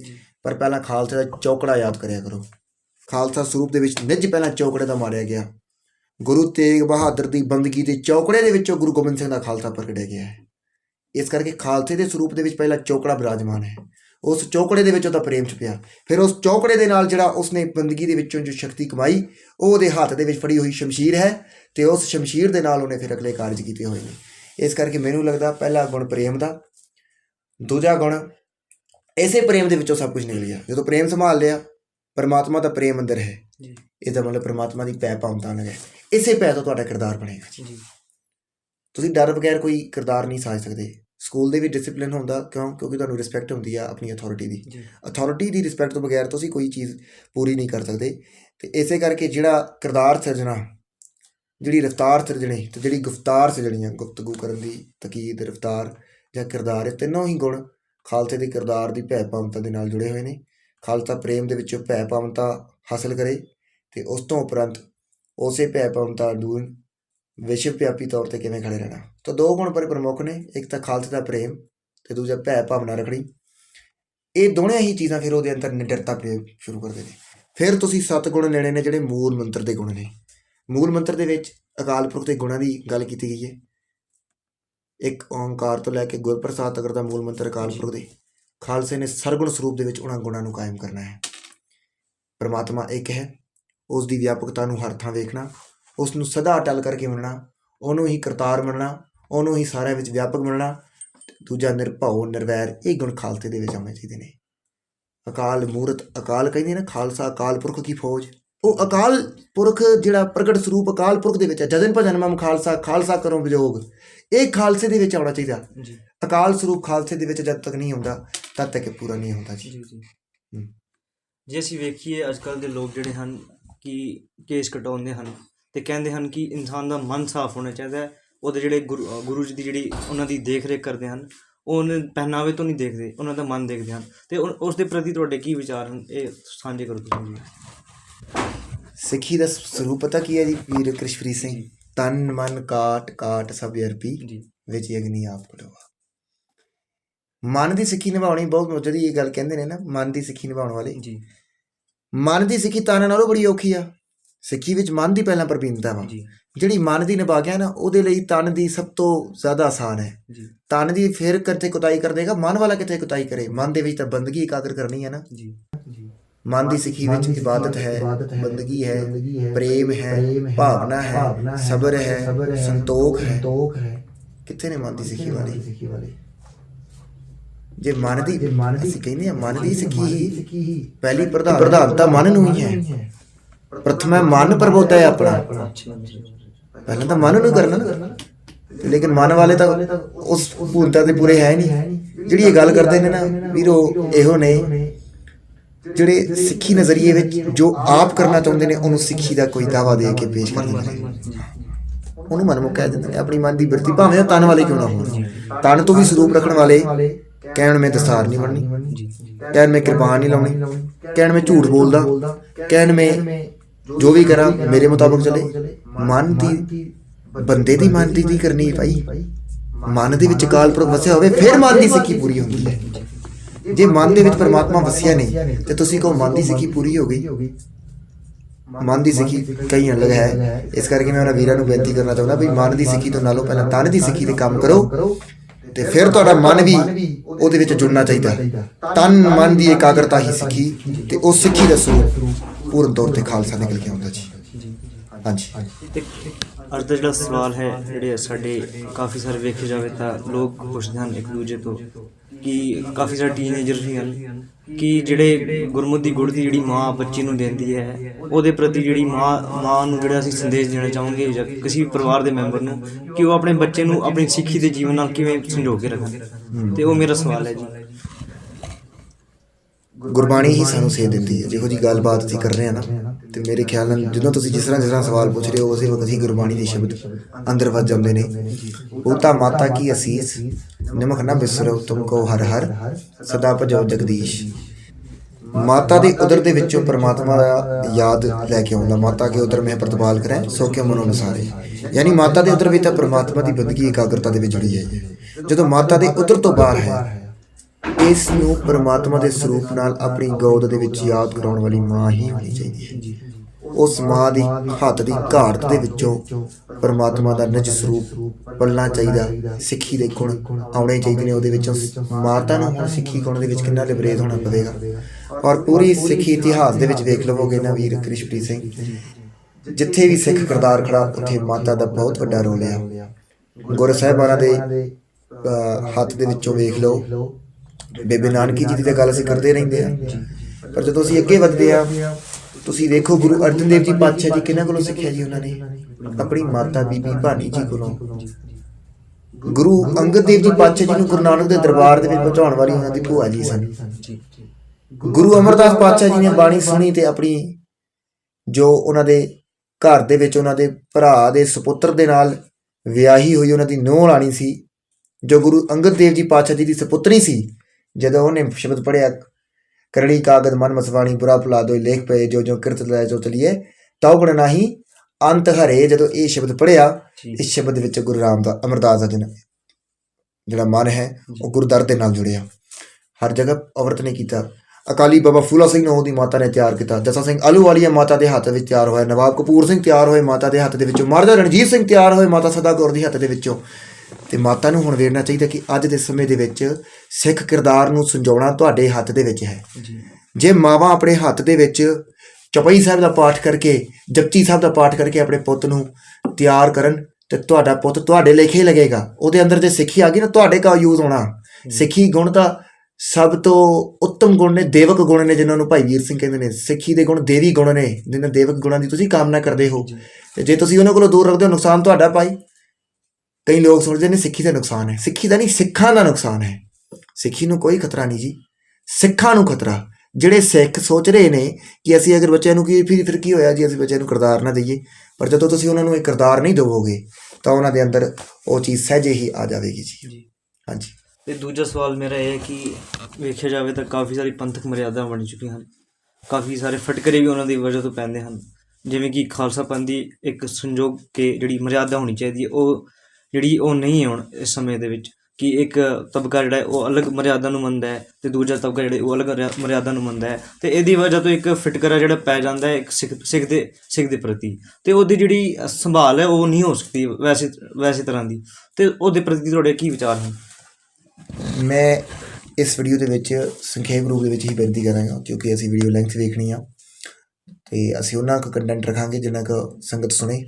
ਪਰ ਪਹਿਲਾਂ ਖਾਲਸੇ ਦਾ ਚੌਕੜਾ ਯਾਦ ਕਰਿਆ ਕਰੋ। ਖਾਲਸਾ ਸਰੂਪ ਦੇ ਵਿੱਚ ਨਿੱਜ ਪਹਿਲਾਂ ਚੌਕੜੇ ਦਾ ਮਾਰਿਆ ਗਿਆ। ਗੁਰੂ ਤੇਗ ਬਹਾਦਰ ਦੀ ਬੰਦਗੀ ਦੇ ਚੌਕੜੇ ਦੇ ਵਿੱਚੋਂ ਗੁਰੂ ਗੋਬਿੰਦ ਸਿੰਘ ਦਾ ਖਾਲਸਾ ਪ੍ਰਗਟਿਆ ਗਿਆ ਹੈ। ਇਸ ਕਰਕੇ ਖਾਲਸੇ ਦੇ ਸਰੂਪ ਦੇ ਵਿੱਚ ਪਹਿਲਾਂ ਚੌਕੜਾ ਬਿਰਾਜਮਾਨ ਹੈ। ਉਸ ਚੌਕੜੇ ਦੇ ਵਿੱਚ ਉਹਦਾ ਪ੍ਰੇਮ ਛੁਪਿਆ। ਫਿਰ ਉਸ ਚੌਕੜੇ ਦੇ ਨਾਲ ਜਿਹੜਾ ਉਸਨੇ ਬੰਦਗੀ ਦੇ ਵਿੱਚੋਂ ਜੋ ਸ਼ਕਤੀ ਕਮਾਈ, ਉਹ ਉਹਦੇ ਹੱਥ ਦੇ ਵਿੱਚ ਫੜੀ ਹੋਈ ਸ਼ਮਸ਼ੀਰ ਹੈ ਤੇ ਉਸ ਸ਼ਮਸ਼ੀਰ ਦੇ ਨਾਲ ਉਹਨੇ ਫਿਰ ਅਗਲੇ ਕਾਰਜ ਕੀਤੇ ਹੋਏ ਨੇ। ਇਸ ਕਰਕੇ ਮੈਨੂੰ ਲੱਗਦਾ ਪਹਿਲਾ ਗੁਣ ਪ੍ਰੇਮ ਦਾ, ਦੂਜਾ ਗੁਣ ਇਸੇ ਪ੍ਰੇਮ ਦੇ ਵਿੱਚੋਂ ਸਭ ਕੁਝ ਨਿਕਲ ਗਿਆ। ਜਦੋਂ ਪ੍ਰੇਮ ਸੰਭਾਲ ਲਿਆ ਪਰਮਾਤਮਾ ਦਾ ਪ੍ਰੇਮ ਅੰਦਰ ਹੈ। ਜੀ। ਇਹਦਾ ਮਤਲਬ ਪਰਮਾਤਮਾ ਦੀ ਪੈ ਪਾਉਂਦਾ ਨਾ ਹੈ। ਇਸੇ ਪੈ ਤੋਂ ਤੁਹਾਡਾ ਕਿਰਦਾਰ ਬਣੇਗਾ। ਜੀ। ਤੁਸੀਂ ਡਰ ਬਗੈਰ ਕੋਈ ਕਿਰਦਾਰ ਨਹੀਂ ਸਾਜ ਸਕਦੇ। ਸਕੂਲ ਦੇ ਵੀ ਡਿਸਪਲਿਨ ਹੁੰਦਾ ਕਿਉਂ? ਕਿਉਂਕਿ ਤੁਹਾਨੂੰ ਰਿਸਪੈਕਟ ਹੁੰਦੀ ਆ ਆਪਣੀ ਅਥਾਰਟੀ ਦੀ। ਅਥਾਰਟੀ ਦੀ ਰਿਸਪੈਕਟ ਤੋਂ ਬਗੈਰ ਤੁਸੀਂ ਕੋਈ ਚੀਜ਼ ਪੂਰੀ ਨਹੀਂ ਕਰ ਸਕਦੇ। ਤੇ ਇਸੇ ਕਰਕੇ ਜਿਹੜਾ ਕਿਰਦਾਰ ਸਿਰਜਣਾ ਜਿਹੜੀ ਰਫਤਾਰ ਸਿਰਜਣੀ ਤੇ ਜਿਹੜੀ ਗੁਫਤਾਰ ਸਿਰਜਣੀ ਆ ਗੁਫ਼ਤਗੂ ਕਰਨ ਦੀ ਤਕੀਦ ਰਫਤਾਰ ਜਾਂ ਕਿਰਦਾਰ ਇਹ ਤਿੰਨੋਂ ਹੀ ਗੁਣ ਖਾਲਸੇ ਦੇ ਕਿਰਦਾਰ ਦੀ ਭੈ ਪਾਵਨਤਾ ਦੇ ਨਾਲ ਜੁੜੇ ਹੋਏ ਨੇ। ਖਾਲਸਾ ਪ੍ਰੇਮ ਦੇ ਵਿੱਚੋਂ ਭੈ ਪਾਵਨਤਾ ਹਾਸਲ ਕਰੇ ਤੇ ਉਸ ਤੋਂ ਉਪਰੰਤ ਉਸੇ ਭੈ ਪਾਵਨਤਾ ਦੂਰ ਵਿਸ਼ਵ ਵਿਆਪੀ ਤੌਰ ਤੇ ਕਿਵੇਂ ਖੜੇ ਰਹਿਣਾ। ਤਾਂ ਦੋ ਗੁਣ ਪਰ ਪ੍ਰਮੁੱਖ ਨੇ, ਇੱਕ ਤਾਂ ਖਾਲਸਾ ਦਾ ਪ੍ਰੇਮ ਤੇ ਦੂਜਾ ਭੈ ਭਾਵਨਾ ਰੱਖਣੀ। ਇਹ ਦੋਵੇਂ ਹੀ ਚੀਜ਼ਾਂ ਫਿਰ ਉਹਦੇ ਅੰਦਰ ਨਿਡਰਤਾ ਪ੍ਰੇਮ ਸ਼ੁਰੂ ਕਰਦੇ ਨੇ। ਫਿਰ ਤੁਸੀਂ ਸੱਤ ਗੁਣ ਲੈਣੇ ਨੇ ਜਿਹੜੇ ਮੂਲ ਮੰਤਰ ਦੇ ਗੁਣ ਨੇ। ਮੂਲ ਮੰਤਰ ਦੇ ਵਿੱਚ ਅਕਾਲ ਪੁਰਖ ਦੇ ਗੁਣਾਂ ਦੀ ਗੱਲ ਕੀਤੀ ਗਈ ਹੈ। ਇੱਕ ਓੰਕਾਰ ਤੋਂ ਲੈ ਕੇ ਗੁਰਪ੍ਰਸਾਦ ਤੱਕ ਦਾ ਮੂਲ ਮੰਤਰ ਅਕਾਲ ਪੁਰਖ ਦੇ। ਖਾਲਸੇ ਨੇ ਸਰਗੁਣ ਸਰੂਪ ਦੇ ਵਿੱਚ ਉਹਨਾਂ ਗੁਣਾਂ ਨੂੰ ਕਾਇਮ ਕਰਨਾ ਹੈ। ਪਰਮਾਤਮਾ ਇੱਕ ਹੈ ਉਸ ਦੀ ਵਿਆਪਕਤਾ ਨੂੰ ਹਰ ਥਾਂ ਵੇਖਣਾ ਉਸ ਨੂੰ ਸਦਾ ਅਟਲ ਕਰਕੇ ਮੰਨਣਾ, ਉਹਨੂੰ ਹੀ ਕਰਤਾਰ ਮੰਨਣਾ, ਉਹਨੂੰ ਹੀ ਸਾਰਿਆਂ ਵਿੱਚ ਵਿਆਪਕ ਮੰਨਣਾ, ਦੂਜਾ ਨਿਰਭਉ, ਨਿਰਵੈਰ, ਇਹ ਗੁਣ ਖਾਲਸੇ ਦੇ ਵਿੱਚ ਆਉਣੇ ਚਾਹੀਦੇ ਨੇ। ਅਕਾਲ ਮੂਰਤ ਅਕਾਲ ਕਹਿੰਦੇ ਨੇ, ਖਾਲਸਾ ਅਕਾਲ ਪੁਰਖ ਕੀ ਫੌਜ? ਉਹ ਅਕਾਲ ਪੁਰਖ ਜਿਹੜਾ ਪ੍ਰਗਟ ਸਰੂਪ ਅਕਾਲ ਪੁਰਖ ਦੇ ਵਿੱਚ ਹੈ। ਜਦਨ ਭਜਨ ਮਮ ਖਾਲਸਾ ਖਾਲਸਾ ਕਰੋ ਵਿਜੋਗ। ਇਹ ਖਾਲਸੇ ਦੇ ਵਿੱਚ ਆਉਣਾ ਚਾਹੀਦਾ। ਜੀ। ਅਕਾਲ ਸਰੂਪ ਖਾਲਸੇ ਦੇ ਵਿੱਚ ਜਦ ਤੱਕ ਨਹੀਂ ਹੁੰਦਾ ਤਦ ਤੱਕ ਇਹ ਪੂਰਾ ਨਹੀਂ ਹੁੰਦਾ ਜੀ। ਜੀ ਜੀ। ਅਸੀਂ ਵੇਖੀਏ ਅੱਜ ਕੱਲ ਦੇ ਲੋਕ ਜਿਹੜੇ ਹਨ ਕਿ ਕੇਸ ਕਟਾਉਂਦੇ ਹਨ ਤੇ ਕਹਿੰਦੇ ਹਨ ਕਿ ਇਨਸਾਨ ਦਾ ਮਨ ਸਾਫ਼ ਹੋਣਾ ਚਾਹੀਦਾ ਹੈ। ਉਹਦੇ ਜਿਹੜੇ ਗੁਰੂ ਜੀ ਦੀ ਜਿਹੜੀ ਉਹਨਾਂ ਦੀ ਦੇਖ ਰੇਖ ਕਰਦੇ ਹਨ ਉਹ ਉਹਨਾਂ ਪਹਿਨਾਵੇ ਤੋਂ ਨਹੀਂ ਦੇਖਦੇ ਉਹਨਾਂ ਦਾ ਮਨ ਦੇਖਦੇ ਹਨ। ਤੇ ਉਸ ਦੇ ਪ੍ਰਤੀ ਤੁਹਾਡੇ ਕੀ ਵਿਚਾਰ ਹਨ? ਇਹ ਸਾਂਝੇ ਕਰੋ ਤੁਸੀਂ ਜੀ। ਸਿੱਖੀ ਦਾ ਸਰੂਪ ਪਤਾ ਕੀ ਹੈ ਜੀ ਵੀਰ ਕ੍ਰਿਸ਼ਪ੍ਰੀਤ ਸਿੰਘ? ਤਨ ਮਨ ਕਾਟ ਕਾਟ ਸਭ ਅਰਪੀ ਜੀ। ਵਿੱਚ ਅਗਨੀ ਆਪ ਕਢਵਾ ਮਨ ਦੀ ਸਿੱਖੀ ਨਿਭਾਉਣੀ ਬਹੁਤ ਜਿਹੜੀ ਇਹ ਗੱਲ ਕਹਿੰਦੇ ਨੇ ਨਾ ਮਨ ਦੀ ਸਿੱਖੀ ਨਿਭਾਉਣ ਵਾਲੇ। ਜੀ। ਮਨ ਦੀ ਸਿੱਖੀ ਤਨ ਨਾਲੋਂ ਬੜੀ ਔਖੀ ਆ। ਸਿੱਖੀ ਵਿੱਚ ਮਨ ਦੀ ਪਹਿਲਾਂ ਪ੍ਰਬੀਨਤਾ ਵਾ। ਜਿਹੜੀ ਮਨ ਦੀ ਨਿਭਾ ਗਿਆ ਨਾ ਉਹਦੇ ਲਈ ਤਨ ਦੀ ਸਭ ਤੋਂ ਜ਼ਿਆਦਾ ਆਸਾਨ ਹੈ। ਜੀ। ਤਨ ਦੀ ਫਿਰ ਕਿਤੇ ਕੁਤਾਈ ਕਰ ਦੇਗਾ? ਮਨ ਵਾਲਾ ਕਿਤੇ ਕੁਤਾਈ ਕਰੇ? ਮਨ ਦੇ ਵਿੱਚ ਤਾਂ ਬੰਦਗੀ ਇਕਾਗਰ ਕਰਨੀ ਹੈ ਨਾ। ਜੀ। ਮਨ ਦੀ ਸਿੱਖੀ ਵਿੱਚ ਇਬਾਦਤ ਹੈ ਬੰਦਗੀ ਹੈ ਪ੍ਰੇਮ ਹੈ ਭਾਵਨਾ ਹੈ ਸਬਰ ਹੈ ਸੰਤੋਖ ਹੈ। ਕਿੱਥੇ ਨੇ ਮਨ ਦੀ ਸਿੱਖੀ ਵਾਲੀ? ਜੇ ਮਨ ਦੀ ਅਸੀਂ ਕਹਿੰਦੇ ਆ ਮਨ ਦੀ ਸਿੱਖੀ ਹੀ ਪਹਿਲੀ ਪ੍ਰਧਾਨ ਪ੍ਰਧਾਨਤਾ ਮਨ ਨੂੰ ਹੀ ਹੈ ਪ੍ਰਥਮੇ ਮਨ ਪ੍ਰਬੋਧਾ ਹੈ ਆਪਣਾ। ਪਹਿਲਾਂ ਤਾਂ ਮਨ ਨੂੰ ਕਰਨਾ। ਲੇਕਿਨ ਮਨ ਵਾਲੇ ਤਾਂ ਉਸ ਭੂਨਤਾ ਦੇ ਪੂਰੇ ਹੈ ਨਹੀਂ। ਜਿਹੜੀ ਇਹ ਗੱਲ ਕਰਦੇ ਨੇ ਨਾ ਵੀਰੋ ਇਹੋ ਨੇ। ਜਿਹੜੇ ਸਿੱਖੀ ਨਜ਼ਰੀਏ ਵਿੱਚ ਜੋ ਆਪ ਕਰਨਾ ਚਾਹੁੰਦੇ ਨੇ, ਉਹਨੂੰ ਸਿੱਖੀ ਦਾ ਕੋਈ ਦਾਵਾ ਦੇ ਕੇ ਪੇਸ਼ ਕਰ ਦਿੰਦੇ ਨੇ। ਉਹਨੂੰ ਮਨਮੁਖ ਕਹਿ ਦਿੰਦੇ ਨੇ, ਆਪਣੀ ਮਨ ਦੀ ਬਿਰਤੀ ਭਾਵੇਂ ਉਹ ਤਨ ਵਾਲੇ ਕਿਉਂ ਨਾ ਹੋਣ। ਤਨ ਤੋਂ ਵੀ ਸਰੂਪ ਰੱਖਣ ਵਾਲੇ, ਕਹਿਣ ਮੈਂ ਦਸਤਾਰ ਨਹੀਂ ਬਣਨੀ ਕਹਿਣ ਮੈਂ ਕਿਰਪਾਨ ਨਹੀਂ ਲਾਉਣੀ, ਕਹਿਣ ਮੈਂ ਝੂਠ ਬੋਲਦਾ, ਕਹਿਣ ਮੈਂ ਜੋ ਵੀ ਕਰਾਂ, ਮੇਰੇ ਮੁਤਾਬਕ ਚੱਲੇ। ਮਨ ਦੀ, ਬੰਦੇ ਦੀ ਮਨ ਦੀ ਕਰਨੀ ਭਾਈ। ਮਨ ਦੇ ਵਿੱਚ ਕਾਲ ਪੁਰਖ ਵਸਿਆ ਹੋਵੇ, ਫਿਰ ਮਨ ਦੀ ਸਿੱਖੀ ਪੂਰੀ ਹੁੰਦੀ ਹੈ। ਜੇ ਮਨ ਦੇ ਵਿੱਚ ਪਰਮਾਤਮਾ ਵਸਿਆ ਨਹੀਂ, ਤੇ ਤੁਸੀਂ ਕਹੋ ਮਨ ਦੀ ਸਿੱਖੀ ਪੂਰੀ ਹੋ ਗਈ। ਮਨ ਦੀ ਸਿੱਖੀ ਕਈ ਅਲੱਗ ਹੈ। ਇਸ ਕਰਕੇ ਮੈਂ ਉਹਨਾਂ ਵੀਰਾਂ ਨੂੰ ਬੇਨਤੀ ਕਰਨਾ ਚਾਹੁੰਦਾ ਵੀ ਮਨ ਦੀ ਸਿੱਖੀ ਤੋਂ ਨਾਲੋਂ ਪਹਿਲਾਂ ਤਨ ਦੀ ਸਿੱਖੀ ਤੇ ਕੰਮ ਕਰੋ, ਤੇ ਫਿਰ ਤੁਹਾਡਾ ਮਨ ਵੀ ਉਹਦੇ ਵਿੱਚ ਜੁੜਨਾ ਚਾਹੀਦਾ ਤਨ ਮਨ ਦੀ ਇਕਾਗਰਤਾ ਹੀ ਸਿੱਖੀ, ਤੇ ਉਹ ਸਿੱਖੀ ਦਾ ਸਰੂਪ ਪੂਰਨ ਤੌਰ ਤੇ ਖਾਲਸਾ ਨਿਕਲ ਕੇ ਆਉਂਦਾ ਜੀ। ਹਾਂਜੀ। ਅੱਜ ਦਾ ਜਿਹੜਾ ਸਵਾਲ ਹੈ, ਜਿਹੜੇ ਸਾਡੇ ਕਾਫੀ ਸਾਰੇ ਵੇਖੇ ਜਾਵੇ ਤਾਂ ਲੋਕ ਪੁੱਛਦੇ ਹਨ ਇੱਕ ਦੂਜੇ ਤੋਂ। ਕਿ ਕਾਫੀ ਸਾਰੇ ਟੀਨੇਜਰ ਵੀ ਹਨ, ਕਿ ਜਿਹੜੇ ਗੁਰਮੁਖੀ ਗੁੜ ਦੀ ਜਿਹੜੀ ਮਾਂ ਬੱਚੇ ਨੂੰ ਦਿੰਦੀ ਹੈ, ਉਹਦੇ ਪ੍ਰਤੀ ਜਿਹੜੀ ਮਾਂ ਮਾਂ ਨੂੰ ਜਿਹੜਾ ਅਸੀਂ ਸੰਦੇਸ਼ ਦੇਣਾ ਚਾਹਾਂਗੇ ਜਾਂ ਕਿਸੇ ਵੀ ਪਰਿਵਾਰ ਦੇ ਮੈਂਬਰ ਨੂੰ ਕਿ ਉਹ ਆਪਣੇ ਬੱਚੇ ਨੂੰ ਆਪਣੀ ਸਿੱਖੀ ਦੇ ਜੀਵਨ ਨਾਲ ਕਿਵੇਂ ਸੰਜੋ ਕੇ ਰੱਖਣ। ਤੇ ਉਹ ਮੇਰਾ ਸਵਾਲ ਹੈ ਜੀ। ਗੁਰਬਾਣੀ ਹੀ ਸਾਨੂੰ ਸੇਧ ਦਿੰਦੀ ਹੈ। ਜਿਹੋ ਜੀ ਗੱਲਬਾਤ ਅਸੀਂ ਕਰ ਰਹੇ ਹਾਂ ਨਾ, ਤੇ ਮੇਰੇ ਖਿਆਲ ਨਾਲ ਜਦੋਂ ਤੁਸੀਂ ਜਿਸ ਤਰ੍ਹਾਂ ਜਿਸ ਤਰ੍ਹਾਂ ਸਵਾਲ ਪੁੱਛ ਰਹੇ ਹੋ, ਉਸੇ ਵਕਤ ਹੀ ਗੁਰਬਾਣੀ ਦੇ ਸ਼ਬਦ ਅੰਦਰ ਵੱਜ ਜਾਂਦੇ ਨੇ। ਉਹ ਤਾਂ ਮਾਤਾ ਕੀ ਅਸੀਸ, ਨਿਮਖ ਨਾ ਬਿਸਰੋ, ਤੁਮ ਕੋ ਹਰ ਹਰ, ਸਦਾ ਭਜੋ ਜਗਦੀਸ਼। ਮਾਤਾ ਦੇ ਉਦਰ ਦੇ ਵਿੱਚੋਂ ਪ੍ਰਮਾਤਮਾ ਦਾ ਯਾਦ ਲੈ ਕੇ ਆਉਂਦਾ। ਮਾਤਾ ਕੇ ਉਦਰ ਮੈਂ ਪ੍ਰਤਪਾਲ ਕਰੇ, ਸੋ ਕੇ ਮਨੋ ਨਸਾਰੇ। ਯਾਨੀ ਮਾਤਾ ਦੇ ਉਦਰ ਵੀ ਤਾਂ ਪ੍ਰਮਾਤਮਾ ਦੀ ਬੰਦਗੀ ਇਕਾਗਰਤਾ ਦੇ ਵਿੱਚ ਜੁੜੀ ਹੈ। ਜਦੋਂ ਮਾਤਾ ਦੇ ਉਦਰ ਤੋਂ ਬਾਹਰ ਹੈ ਇਸ ਨੂੰ ਪ੍ਰਮਾਤਮਾ ਦੇ ਸਰੂਪ ਨਾਲ ਆਪਣੀ ਗੋਦ ਦੇ ਵਿੱਚ ਯਾਦ ਕਰਾਉਣ ਵਾਲੀ ਮਾਂ ਹੀ ਹੋਣੀ ਚਾਹੀਦੀ ਹੈ। ਉਸ ਮਾਂ ਦੀ ਹੱਥ ਦੀ ਘਾਟ ਦੇ ਵਿੱਚੋਂ ਪ੍ਰਮਾਤਮਾ ਦਾ ਨਿਜ ਸਰੂਪ ਪਲਣਾ ਚਾਹੀਦਾ ਸਿੱਖੀ ਦੇ ਗੁਣ ਆਉਣੇ ਚਾਹੀਦੇ ਨੇ ਉਹਦੇ ਵਿੱਚੋਂ ਮਾਤਾ ਨੂੰ ਸਿੱਖੀ ਗੁਣ ਦੇ ਵਿੱਚ ਕਿੰਨਾ ਲਿਬਰੇਟ ਹੋਣਾ ਪਵੇਗਾ। ਔਰ ਪੂਰੀ ਸਿੱਖੀ ਇਤਿਹਾਸ ਦੇ ਵਿੱਚ ਵੇਖ ਲਵੋਗੇ ਨਾ ਵੀਰ ਕ੍ਰਿਸ਼ਪ੍ਰੀਤ ਸਿੰਘ ਜਿੱਥੇ ਵੀ ਸਿੱਖ ਕਰਤਾਰ ਖੜਾ ਉੱਥੇ ਮਾਤਾ ਦਾ ਬਹੁਤ ਵੱਡਾ ਰੋਲ ਆ। ਗੁਰੂ ਸਾਹਿਬਾਨਾਂ ਦੇ ਅਹ, ਹੱਥ ਦੇ ਵਿੱਚੋਂ ਵੇਖ ਲਓ। ਬੇਬੇ ਨਾਨਕੀ ਜੀ ਦੀ ਤਾਂ ਗੱਲ ਅਸੀਂ ਕਰਦੇ ਰਹਿੰਦੇ ਆ। ਪਰ ਜਦੋਂ ਅਸੀਂ ਅੱਗੇ ਵਧਦੇ ਆ, ਤੁਸੀਂ ਵੇਖੋ ਗੁਰੂ ਅਰਜਨ ਦੇਵ ਜੀ ਪਾਤਸ਼ਾਹ ਜੀ ਕਿਹਨਾਂ ਕੋਲੋਂ ਸਿੱਖਿਆ ਜੀ ਉਹਨਾਂ ਨੇ? ਆਪਣੀ ਮਾਤਾ ਬੀਬੀ ਭਾਨੀ ਜੀ ਕੋਲੋਂ। ਗੁਰੂ ਅੰਗਦ ਦੇਵ ਜੀ ਪਾਤਸ਼ਾਹ ਜੀ ਨੂੰ ਗੁਰੂ ਨਾਨਕ ਦੇ ਦਰਬਾਰ ਦੇ ਵਿੱਚ ਪਹੁੰਚਾਉਣ ਵਾਲੀ ਉਹਨਾਂ ਦੀ ਭੂਆ ਜੀ ਸਨ। ਗੁਰੂ ਅਮਰਦਾਸ ਪਾਤਸ਼ਾਹ ਜੀ ਨੇ ਬਾਣੀ ਸੁਣੀ ਤੇ ਆਪਣੀ ਜੋ ਉਹਨਾਂ ਦੇ ਘਰ ਦੇ ਵਿੱਚ ਉਹਨਾਂ ਦੇ ਭਰਾ ਦੇ ਸੁਪੁੱਤਰ ਦੇ ਨਾਲ ਵਿਆਹੀ ਹੋਈ ਉਹਨਾਂ ਦੀ ਨੂੰਹ ਲਾਣੀ ਸੀ, ਜੋ ਗੁਰੂ ਅੰਗਦ ਦੇਵ ਜੀ ਪਾਤਸ਼ਾਹ ਜੀ ਦੀ ਸੁਪੁੱਤਰੀ ਸੀ ਜਦੋਂ ਉਹਨੇ ਸ਼ਬਦ ਪੜਿਆ ਕਰੜੀ ਕਾਗਦ ਮਨ ਮਸਵਾਣੀ ਬੁਰਾ ਭੁਲਾ ਦੋਇ ਲੇਖ ਪਏ ਜੋ ਜੋ ਕਿਰਤ ਲੈ ਜੋ ਤਲੀਏ ਤਉ ਨਾਹੀ ਅੰਤ ਹਰੇ ਜਦੋਂ ਇਹ ਸ਼ਬਦ ਪੜਿਆ ਇਸ ਸ਼ਬਦ ਵਿੱਚ ਗੁਰੂ ਰਾਮਦਾਸ ਅਮਰਦਾਸ ਦਾ ਜਨਮ ਜਿਹੜਾ ਮਨ ਹੈ ਉਹ ਗੁਰਦਰ ਦੇ ਨਾਲ ਜੁੜਿਆ। ਹਰ ਜਗ੍ਹਾ ਔਰਤ ਨੇ ਕੀਤਾ। ਅਕਾਲੀ ਬਾਬਾ ਫੂਲਾ ਸਿੰਘ ਨੂੰ ਉਹਦੀ ਮਾਤਾ ਨੇ ਤਿਆਰ ਕੀਤਾ। ਜਸਾ ਸਿੰਘ ਆਲੂਵਾਲੀਆ ਮਾਤਾ ਦੇ ਹੱਥ ਵਿੱਚ ਤਿਆਰ ਹੋਇਆ। ਨਵਾਬ ਕਪੂਰ ਸਿੰਘ ਤਿਆਰ ਹੋਏ ਮਾਤਾ ਦੇ ਹੱਥ ਦੇ ਵਿੱਚੋਂ। ਮਹਾਰਾਜਾ ਰਣਜੀਤ ਸਿੰਘ ਤਿਆਰ ਹੋਏ ਮਾਤਾ ਸਦਾ ਕੌਰ ਦੀ ਹੱਥ ਦੇ ਵਿੱਚੋਂ। ਤੇ ਮਾਤਾ ਨੂੰ ਹੁਣ ਵੇਖਣਾ ਚਾਹੀਦਾ ਕਿ ਅੱਜ ਦੇ ਸਮੇਂ ਦੇ ਵਿੱਚ ਸਿੱਖ ਕਿਰਦਾਰ ਨੂੰ ਸੰਜੋਣਾ ਤੁਹਾਡੇ ਹੱਥ ਦੇ ਵਿੱਚ ਹੈ। ਜੀ। ਮਾਵਾਂ ਆਪਣੇ ਹੱਥ ਦੇ ਵਿੱਚ ਚਪਈ ਸਾਹਿਬ ਦਾ ਪਾਠ ਕਰਕੇ ਜਪਜੀ ਸਾਹਿਬ ਦਾ ਪਾਠ ਕਰਕੇ ਆਪਣੇ ਪੁੱਤ ਨੂੰ ਤਿਆਰ ਕਰਨ ਤੇ ਤੁਹਾਡਾ ਪੁੱਤ ਤੁਹਾਡੇ ਲੇਖੇ ਲੱਗੇਗਾ। ਉਹਦੇ ਅੰਦਰ ਜੇ ਸਿੱਖੀ ਆ ਗਈ ਨਾ ਤੁਹਾਡੇ ਕਾ ਯੂਜ਼ ਹੋਣਾ। ਸਿੱਖੀ ਗੁਣ ਤਾਂ ਸਭ ਤੋਂ ਉੱਤਮ ਗੁਣ ਨੇ ਦੇਵਕ ਗੁਣ ਨੇ ਜਿਨ੍ਹਾਂ ਨੂੰ ਭਾਈ ਵੀਰ ਸਿੰਘ ਕਹਿੰਦੇ ਨੇ। ਸਿੱਖੀ ਦੇ ਗੁਣ ਦੇਵੀ ਗੁਣ ਨੇ ਜਿਨ੍ਹਾਂ ਦੇਵਕ ਗੁਣਾਂ ਦੀ ਤੁਸੀਂ ਕਾਮਨਾ ਕਰਦੇ ਹੋ। ਤੇ ਜੇ ਤੁਸੀਂ ਉਹਨਾਂ ਕੋਲੋਂ ਦੂਰ ਰੱਖਦੇ ਹੋ ਨੁਕਸਾਨ ਤੁਹਾਡਾ ਭਾਈ। ਕਈ ਲੋਕ ਸੋਚਦੇ ਨੇ ਸਿੱਖੀ ਦਾ ਨੁਕਸਾਨ ਹੈ। ਸਿੱਖੀ ਦਾ ਨਹੀਂ ਸਿੱਖਾਂ ਦਾ ਨੁਕਸਾਨ ਹੈ। ਸਿੱਖੀ ਨੂੰ ਕੋਈ ਖਤਰਾ ਨਹੀਂ ਜੀ। ਸਿੱਖਾਂ ਨੂੰ ਖਤਰਾ। ਜਿਹੜੇ ਸਿੱਖ ਸੋਚ ਰਹੇ ਨੇ ਕਿ ਅਸੀਂ ਅਗਰ ਬੱਚਿਆਂ ਨੂੰ ਕੀ ਫਿਰ ਫਿਰ ਕੀ ਹੋਇਆ ਜੀ ਅਸੀਂ ਬੱਚਿਆਂ ਨੂੰ ਕਿਰਦਾਰ ਨਾ ਦਈਏ। ਪਰ ਜਦੋਂ ਤੁਸੀਂ ਉਹਨਾਂ ਨੂੰ ਇਹ ਕਿਰਦਾਰ ਨਹੀਂ ਦਿਵੋਗੇ ਤਾਂ ਉਹਨਾਂ ਦੇ ਅੰਦਰ ਉਹ ਚੀਜ਼ ਸਹਿਜੇ ਹੀ ਆ ਜਾਵੇਗੀ ਜੀ। ਹਾਂਜੀ। ਤੇ ਦੂਜਾ ਸਵਾਲ ਮੇਰਾ ਇਹ ਹੈ ਕਿ ਵੇਖਿਆ ਜਾਵੇ ਤਾਂ ਕਾਫੀ ਸਾਰੀ ਪੰਥਕ ਮਰਿਆਦਾ ਬਣ ਚੁੱਕੀਆਂ ਹਨ। ਕਾਫੀ ਸਾਰੇ ਫਟਕਰੇ ਵੀ ਉਹਨਾਂ ਦੀ ਵਜ੍ਹਾ ਤੋਂ ਪੈਂਦੇ ਹਨ। ਜਿਵੇਂ ਕਿ ਖਾਲਸਾ ਪੰਥ ਦੀ ਇੱਕ ਸੰਯੋਗ ਕੇ ਜਿਹੜੀ ਮਰਿਆਦਾ ਹੋਣੀ ਚਾਹੀਦੀ ਹੈ ਉਹ ਜਿਹੜੀ ਉਹ ਨਹੀਂ ਹੈ ਹੁਣ ਇਸ ਸਮੇਂ ਦੇ ਵਿੱਚ, ਕਿ ਇੱਕ ਤਬਕਾ ਜਿਹੜਾ ਉਹ ਅਲੱਗ ਮਰਿਆਦਾ ਨੂੰ ਮੰਨਦਾ ਹੈ ਤੇ ਦੂਜਾ ਤਬਕਾ ਜਿਹੜਾ ਉਹ ਅਲੱਗ ਮਰਿਆਦਾ ਨੂੰ ਮੰਨਦਾ ਹੈ। ਤੇ ਇਹਦੀ ਵਜ੍ਹਾ ਤੋਂ ਇੱਕ ਫਿਟਕਰਾ ਜਿਹੜਾ ਪੈ ਜਾਂਦਾ ਹੈ ਇੱਕ ਸਿੱਖ ਸਿੱਖ ਦੇ ਸਿੱਖ ਦੇ ਪ੍ਰਤੀ। ਤੇ ਉਹਦੀ ਜਿਹੜੀ ਸੰਭਾਲ ਹੈ ਉਹ ਨਹੀਂ ਹੋ ਸਕਦੀ ਵੈਸੇ ਵੈਸੇ ਤਰ੍ਹਾਂ ਦੀ। ਤੇ ਉਹਦੇ ਪ੍ਰਤੀ ਤੁਹਾਡੇ ਕੀ ਵਿਚਾਰ ਹਨ? ਮੈਂ ਇਸ ਵੀਡੀਓ ਦੇ ਵਿੱਚ ਸੰਖੇਪ ਰੂਪ ਦੇ ਵਿੱਚ ਹੀ ਬੇਨਤੀ ਕਰਾਂਗਾ, ਕਿਉਂਕਿ ਅਸੀਂ ਵੀਡੀਓ ਲੈਂਥ ਵੇਖਣੀ ਆ। ਤੇ ਅਸੀਂ ਉਹਨਾਂ ਕੁ ਕੰਟੈਂਟ ਰੱਖਾਂਗੇ ਜਿੰਨਾ ਕੁ ਸੰਗਤ ਸੁਣੇ।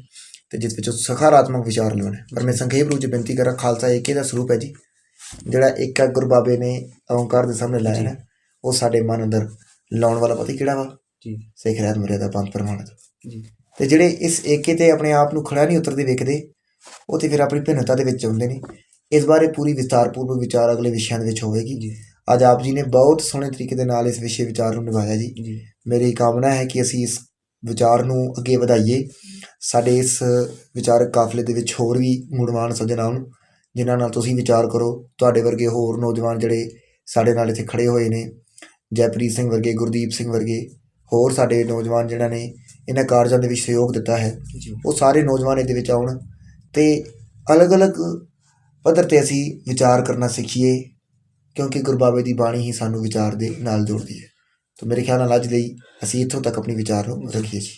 ਤੇ ਜਿਸ ਵਿੱਚ ਸਕਾਰਾਤਮਕ ਵਿਚਾਰ ਲੈਣ ਪਰ ਮੈਂ ਸੰਖੇਪ ਰੂਪ 'ਚ ਬੇਨਤੀ ਕਰਾਂ ਖਾਲਸਾ ਏਕੇ ਦਾ ਸਰੂਪ ਹੈ ਜੀ। ਜਿਹੜਾ ਇੱਕ ਹੈ ਗੁਰੂ ਬਾਬੇ ਨੇ ਓਂਕਾਰ ਦੇ ਸਾਹਮਣੇ ਲਾਇਆ ਨਾ ਉਹ ਸਾਡੇ ਮਨ ਅੰਦਰ ਲਾਉਣ ਵਾਲਾ ਪਤਾ ਕਿਹੜਾ ਵਾ? ਜੀ। ਸਿੱਖ ਰਹਿਤ ਮਰਿਆਦਾ ਪੰਥ ਪ੍ਰਮਾਣਿਤ। ਜੀ। ਤੇ ਜਿਹੜੇ ਇਸ ਏਕੇ ਤੇ ਆਪਣੇ ਆਪ ਨੂੰ ਖੜਾ ਨਹੀਂ ਉਤਰਦੇ ਵੇਖਦੇ ਉਹ ਤੇ ਫਿਰ ਆਪਣੀ ਭਿੰਨਤਾ ਦੇ ਵਿੱਚ ਆਉਂਦੇ ਨੇ। ਇਸ ਬਾਰੇ ਪੂਰੀ ਵਿਸਤਾਰਪੂਰਵਕ ਵਿਚਾਰ ਅਗਲੇ ਵਿਸ਼ਿਆਂ ਦੇ ਵਿੱਚ ਹੋਵੇਗੀ। ਜੀ। ਅੱਜ ਆਪ ਜੀ ਨੇ ਬਹੁਤ ਸੋਹਣੇ ਤਰੀਕੇ ਦੇ ਨਾਲ ਇਸ ਵਿਸ਼ੇ ਵਿਚਾਰ ਨੂੰ ਨਿਭਾਇਆ ਜੀ। ਮੇਰੀ ਕਾਮਨਾ ਹੈ ਕਿ ਅਸੀਂ ਇਸ ਵਿਚਾਰ ਨੂੰ ਅੱਗੇ ਵਧਾਈਏ। ਸਾਡੇ ਇਸ ਵਿਚਾਰਕ ਕਾਫਲੇ ਦੇ ਵਿੱਚ ਹੋਰ ਵੀ ਗੁਣਵਾਨ ਸੱਜਣ ਆਉਣ ਜਿਨ੍ਹਾਂ ਨਾਲ ਤੁਸੀਂ ਵਿਚਾਰ ਕਰੋ। ਤੁਹਾਡੇ ਵਰਗੇ ਹੋਰ ਨੌਜਵਾਨ ਜਿਹੜੇ ਸਾਡੇ ਨਾਲ ਇੱਥੇ ਖੜੇ ਹੋਏ ਨੇ ਜੈਪ੍ਰੀਤ ਸਿੰਘ ਵਰਗੇ ਗੁਰਦੀਪ ਸਿੰਘ ਵਰਗੇ ਹੋਰ ਸਾਡੇ ਨੌਜਵਾਨ ਜਿਨ੍ਹਾਂ ਨੇ ਇਹਨਾਂ ਕਾਰਜਾਂ ਦੇ ਵਿੱਚ ਸਹਿਯੋਗ ਦਿੱਤਾ ਹੈ ਉਹ ਸਾਰੇ ਨੌਜਵਾਨ ਇਹਦੇ ਵਿੱਚ ਆਉਣ ਤੇ ਅਲੱਗ-ਅਲੱਗ ਪੱਧਰ ਤੇ ਅਸੀਂ ਵਿਚਾਰ ਕਰਨਾ ਸਿੱਖੀਏ ਕਿਉਂਕਿ ਗੁਰਬਾਬੇ ਦੀ ਬਾਣੀ ਹੀ ਸਾਨੂੰ ਵਿਚਾਰ ਦੇ ਨਾਲ ਜੋੜਦੀ ਹੈ। ਤਾਂ ਮੇਰੇ ਖਿਆਲ ਨਾਲ ਅੱਜ ਲਈ ਅਸੀਂ ਇੱਥੋਂ ਤੱਕ ਆਪਣੀ ਵਿਚਾਰ ਨੂੰ ਰੱਖੀਏ ਜੀ।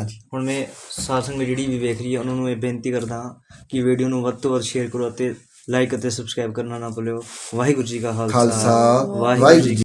ਹਾਂਜੀ। ਹੁਣ ਮੈਂ ਸਾਧ ਸੰਗਤ ਜਿਹੜੀ ਵੀ ਵੇਖ ਰਹੀ ਹੈ ਉਹਨਾਂ ਨੂੰ ਇਹ ਬੇਨਤੀ ਕਰਦਾ ਹਾਂ ਕਿ ਵੀਡੀਓ ਨੂੰ ਵੱਧ ਤੋਂ ਵੱਧ ਸ਼ੇਅਰ ਕਰੋ ਅਤੇ ਲਾਈਕ ਅਤੇ ਸਬਸਕ੍ਰਾਈਬ ਕਰਨਾ ਨਾ ਭੁੱਲਿਓ। ਵਾਹਿਗੁਰੂ ਜੀ ਕਾ ਖਾਲਸਾ। ਖਾਲਸਾ। ਵਾਹਿਗੁਰੂ ਜੀ